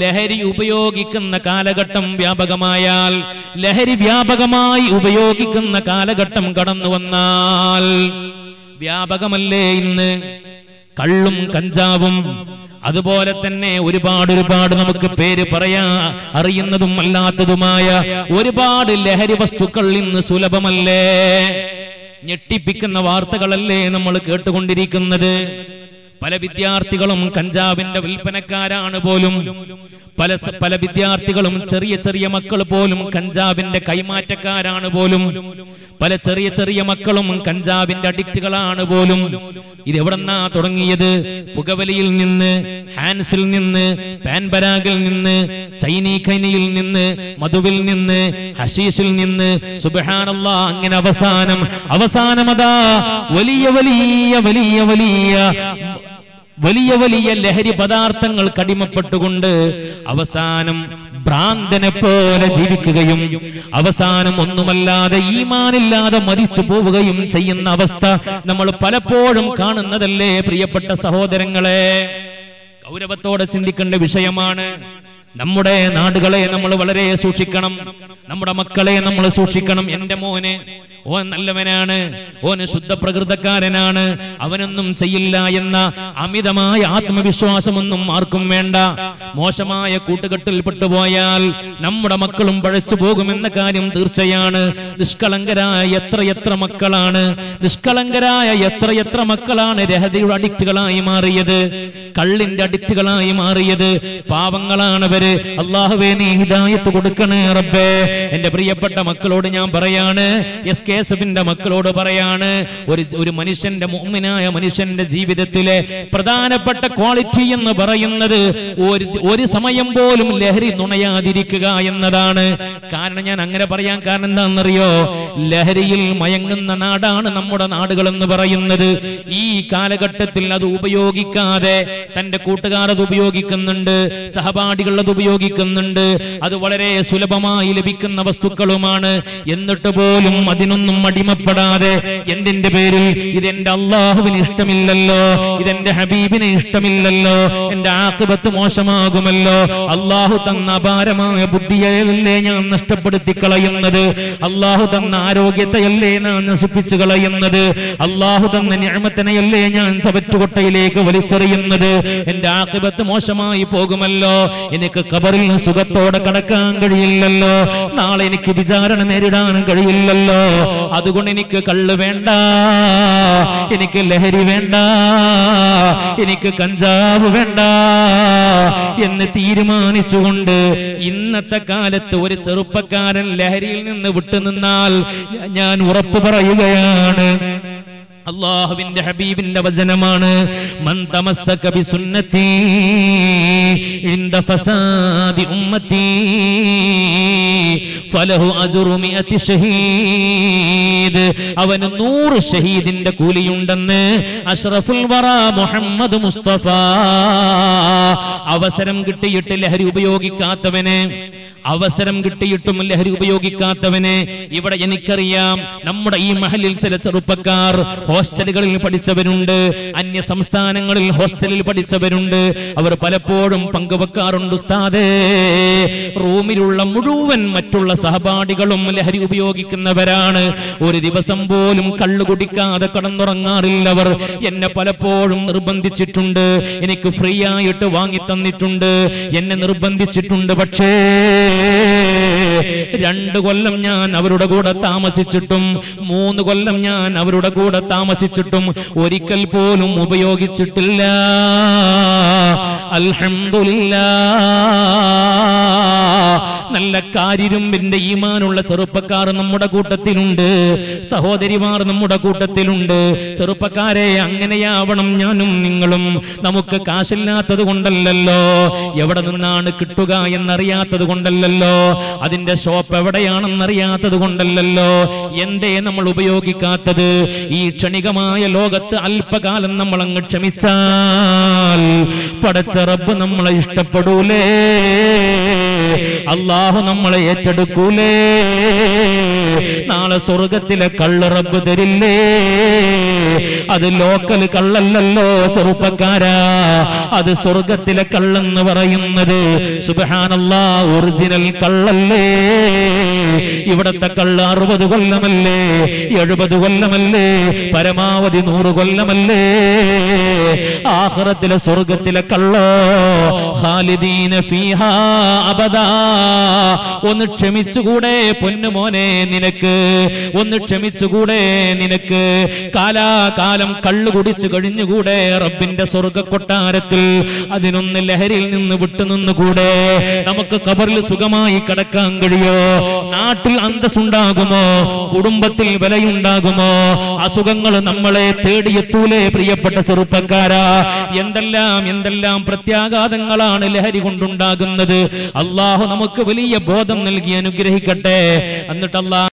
ലഹരി ഉപയോഗിക്കുന്ന കാലഘട്ടം വ്യാപകമായാൽ ലഹരി വ്യാപകമായി ഉപയോഗിക്കുന്ന കാലഘട്ടം കടന്നു വന്നാൽ വ്യാപകമല്ലേ ഇന്ന്? കള്ളും കഞ്ചാവും. അതുപോലെ തന്നെ ഒരുപാട് ഒരുപാട് നമുക്ക് പേര് പറയാ അറിയുന്നതും അല്ലാത്തതുമായ ഒരുപാട് ലഹരി വസ്തുക്കൾ ഇന്ന് സുലഭമല്ലേ? ഞെട്ടിപ്പിക്കുന്ന വാർത്തകളല്ലേ നമ്മൾ കേട്ടുകൊണ്ടിരിക്കുന്നത്? പല വിദ്യാർത്ഥികളും കഞ്ചാവിന്റെ വിൽപ്പനക്കാരാണ് പോലും. പല പല വിദ്യാർത്ഥികളും ചെറിയ ചെറിയ മക്കൾ പോലും കഞ്ചാവിന്റെ കൈമാറ്റക്കാരാണ് പോലും. പല ചെറിയ ചെറിയ മക്കളും കഞ്ചാവിന്റെ അഡിക്റ്റുകളാണ് പോലും. ഇത് എവിടെന്നാ തുടങ്ങിയത്? പുകവലിയിൽ നിന്ന് ഹാൻസിൽ നിന്ന് പാൻപരാഗിൽ നിന്ന് ചൈനീ ഖനിയിൽ നിന്ന് മധുവിൽ നിന്ന് ഹഷീഷിൽ നിന്ന്. സുബഹാനല്ലാ അങ്ങനെ അവസാനം അവസാനമതാ വലിയ വലിയ വലിയ വലിയ വലിയ വലിയ ലഹരി പദാർത്ഥങ്ങൾ കടിമപ്പെട്ടുകൊണ്ട് അവസാനം ഭ്രാന്തനെ പോലെ ജീവിക്കുകയും അവസാനം ഒന്നുമല്ലാതെ ഈമാനില്ലാതെ മരിച്ചു പോവുകയും ചെയ്യുന്ന അവസ്ഥ നമ്മൾ പലപ്പോഴും കാണുന്നതല്ലേ പ്രിയപ്പെട്ട സഹോദരങ്ങളെ? ഗൗരവത്തോടെ ചിന്തിക്കേണ്ട വിഷയമാണ്. നമ്മുടെ നാടുകളെ നമ്മൾ വളരെ സൂക്ഷിക്കണം. നമ്മുടെ മക്കളെ നമ്മൾ സൂക്ഷിക്കണം. എന്റെ മോന് ഓൻ നല്ലവനാണ് ഓന് ശുദ്ധ പ്രകൃതക്കാരനാണ് അവനൊന്നും ചെയ്യില്ല എന്ന അമിതമായ ആത്മവിശ്വാസമൊന്നും ആർക്കും വേണ്ട. മോശമായ കൂട്ടുകെട്ടിൽ പെട്ടുപോയാൽ നമ്മുടെ മക്കളും പഴച്ചു പോകുമെന്ന കാര്യം തീർച്ചയാണ്. നിഷ്കളങ്കരായ എത്രയെത്ര മക്കളാണ് നിഷ്കളങ്കരായ എത്രയെത്ര മക്കളാണ് രഹതിയുടെ അഡിക്റ്റുകളായി മാറിയത് കള്ളിന്റെ അഡിക്റ്റുകളായി മാറിയത്. പാവങ്ങളാണവര് അള്ളാഹുവേ നീ ഹിദായത്ത് കൊടുക്കണേ റബ്ബേ. എന്റെ പ്രിയപ്പെട്ട മക്കളോട് ഞാൻ പറയാണ് എസ് കെ എസ് മക്കളോട് പറയാണ് ഒരു ഒരു മനുഷ്യന്റെ മുഅ്മിനായ മനുഷ്യന്റെ ജീവിതത്തിലെ പ്രധാനപ്പെട്ട ക്വാളിറ്റി എന്ന് പറയുന്നത് ഒരു ഒരു സമയം പോലും ലഹരി നുണയാതിരിക്കുക എന്നതാണ്. കാരണം ഞാൻ അങ്ങനെ പറയാൻ കാരണം എന്താണെന്നറിയോ? ലഹരിയിൽ മയങ്ങുന്ന നാടാണ് നമ്മുടെ നാടുകൾ എന്ന് പറയുന്നത്. ഈ കാലഘട്ടത്തിൽ അത് ഉപയോഗിക്കാതെ തന്റെ കൂട്ടുകാർ അത് ഉപയോഗിക്കുന്നുണ്ട് സഹപാഠികൾ അത് ഉപയോഗിക്കുന്നുണ്ട്. അത് വളരെ സുലഭമായി ലഭിക്കുന്ന വസ്തുക്കളുമാണ്. എന്നിട്ട് പോലും അതിനൊന്നും അടിമപ്പെടാതെ എന്തിന്റെ പേരിൽ? ഇതെന്റെ അള്ളാഹുവിന് ഇഷ്ടമില്ലല്ലോ. ഇതെന്റെ ഹബീബിന് ഇഷ്ടമില്ലല്ലോ. എന്റെ ആക്കുപത്ത് മോശമാകുമല്ലോ. അള്ളാഹു തന്ന അപാരമായ ബുദ്ധിയല്ലേ ഞാൻ നഷ്ടപ്പെടുത്തി കളയുന്നത് അള്ളാഹു തന്ന ആരോഗ്യത്തെയല്ലേ ഞാൻ നശിപ്പിച്ചു കളയുന്നത്? അള്ളാഹു തന്ന ഞാമത്തിനെയല്ലേ ഞാൻ ചവറ്റുകൊട്ടയിലേക്ക് വലിച്ചെറിയുന്നത്? എന്റെ ആക്കുപത്ത് മോശമായി പോകുമല്ലോ. എനിക്ക് കബറിൽ സുഖത്തോടെ കടക്കാൻ കഴിയില്ലല്ലോ. നാളെ എനിക്ക് വിചാരണ നേരിടാൻ കഴിയില്ലല്ലോ. അതുകൊണ്ട് എനിക്ക് കള്ള് വേണ്ട എനിക്ക് ലഹരി വേണ്ട എനിക്ക് കഞ്ചാവ് വേണ്ട എന്ന് തീരുമാനിച്ചുകൊണ്ട് ഇന്നത്തെ കാലത്ത് ഒരു ചെറുപ്പക്കാരൻ ലഹരിയിൽ നിന്ന് വിട്ടുനിന്നാൽ ഞാൻ ഉറപ്പ് പറയുകയാണ്. അള്ളാഹുവിന്റെ ഹബീബിന്റെ വചനമാണ് മൻ ഫലഹു അജ്റു മിഅതി ഷഹീദ്. അവന് നൂറ് ഷഹീദിന്റെ കൂലിയുണ്ടെന്ന് അഷ്റഫുൽ വറ മുഹമ്മദ് മുസ്തഫ. അവസരം കിട്ടിയിട്ട് ലഹരി ഉപയോഗിക്കാത്തവന് അവസരം കിട്ടിയിട്ടും ലഹരി ഉപയോഗിക്കാത്തവനെ. ഇവിടെ എനിക്കറിയാം നമ്മുടെ ഈ മഹലിൽ ചില ചെറുപ്പക്കാർ ഹോസ്റ്റലുകളിൽ പഠിച്ചവരുണ്ട് അന്യ സംസ്ഥാനങ്ങളിൽ ഹോസ്റ്റലിൽ പഠിച്ചവരുണ്ട്. അവർ പലപ്പോഴും പങ്കുവെക്കാറുണ്ട് ഉസ്താദേ. റൂമിലുള്ള മുഴുവൻ മറ്റുള്ള സഹപാഠികളും ലഹരി ഉപയോഗിക്കുന്നവരാണ്. ഒരു ദിവസം പോലും കള്ളു കുടിക്കാതെ കടന്നുറങ്ങാറില്ലവർ എന്നെ പലപ്പോഴും നിർബന്ധിച്ചിട്ടുണ്ട്. എനിക്ക് ഫ്രീ ആയിട്ട് വാങ്ങി തന്നിട്ടുണ്ട്. എന്നെ നിർബന്ധിച്ചിട്ടുണ്ട് പക്ഷേ രണ്ട് കൊല്ലം ഞാൻ അവരുടെ കൂടെ താമസിച്ചിട്ടും മൂന്ന് കൊല്ലം ഞാൻ അവരുടെ കൂടെ താമസിച്ചിട്ടും ഒരിക്കൽ പോലും ഉപയോഗിച്ചിട്ടില്ല. അൽഹംദുലില്ലാ. നല്ല കാരിരുമ്പിന്റെ ഈമാനുള്ള ചെറുപ്പക്കാർ നമ്മുടെ കൂട്ടത്തിലുണ്ട്. സഹോദരിമാർ നമ്മുടെ കൂട്ടത്തിലുണ്ട്. ചെറുപ്പക്കാരെ അങ്ങനെയാവണം ഞാനും നിങ്ങളും. നമുക്ക് കാശില്ലാത്തത് കൊണ്ടല്ലല്ലോ. എവിടെ നിന്നാണ് കിട്ടുക എന്നറിയാത്തത് കൊണ്ടല്ലല്ലോ. അതിന്റെ ഷോപ്പ് എവിടെയാണെന്നറിയാത്തത് കൊണ്ടല്ലല്ലോ. എന്തേ നമ്മൾ ഉപയോഗിക്കാത്തത്? ഈ ക്ഷണികമായ ലോകത്ത് അല്പകാലം നമ്മൾ അങ്ങ് ക്ഷമിച്ചാൽ പടച്ച റബ്ബ് നമ്മളെ ഇഷ്ടപ്പെടൂലേ. അള്ളാഹു നമ്മളെ ഏറ്റെടുക്കൂലേ. നാളെ സ്വർഗത്തിലെ കള്ളുറപ്പ് തരില്ലേ. അത് ലോക്കൽ കള്ളല്ലല്ലോ ചെറുപ്പക്കാരാ. അത് സ്വർഗത്തിലെ കള്ളെന്ന് പറയുന്നത് സുബഹാനല്ലാ ഒറിജിനൽ കള്ളല്ലേ. ഇവിടത്തെ കള്ള അറുപത് കൊല്ലമല്ലേ? എഴുപത് കൊല്ലമല്ലേ? പരമാവധി നൂറ് കൊല്ലമല്ലേ? ആഹ്റത്തിലെ സ്വർഗത്തിലെ കള്ളോ ഖാലിദീന ഫീഹാ അബദാ. ഒന്ന് ക്ഷമിച്ചുകൂടെ പൊന്നുമോനെ നിനക്ക് ഒന്ന് ക്ഷമിച്ചുകൂടെ നിനക്ക്. കാലാകാലം കള്ളു കുടിച്ചു കഴിഞ്ഞുകൂടെ റബ്ബിന്റെ സ്വർഗ കൊട്ടാരത്തിൽ അതിനൊന്ന് ലഹരിയിൽ നിന്ന് വിട്ടുനിന്നുകൂടെ. നമുക്ക് കബറിൽ സുഖമായി കിടക്കാൻ കഴിയോ? നാട്ടിൽ അന്തസ്സുണ്ടാകുമോ? കുടുംബത്തിൽ വിലയുണ്ടാകുമോ? അസുഖങ്ങൾ നമ്മളെ തേടിയെത്തൂലേ പ്രിയപ്പെട്ട ചെറുപ്പക്കാരാ. എന്തെല്ലാം എന്തെല്ലാം പ്രത്യാഘാതങ്ങളാണ് ലഹരി കൊണ്ടുണ്ടാകുന്നത്? അള്ളാഹു നമുക്ക് വലിയ ബോധം നൽകി അനുഗ്രഹിക്കട്ടെ. എന്നിട്ട് അള്ളാഹ്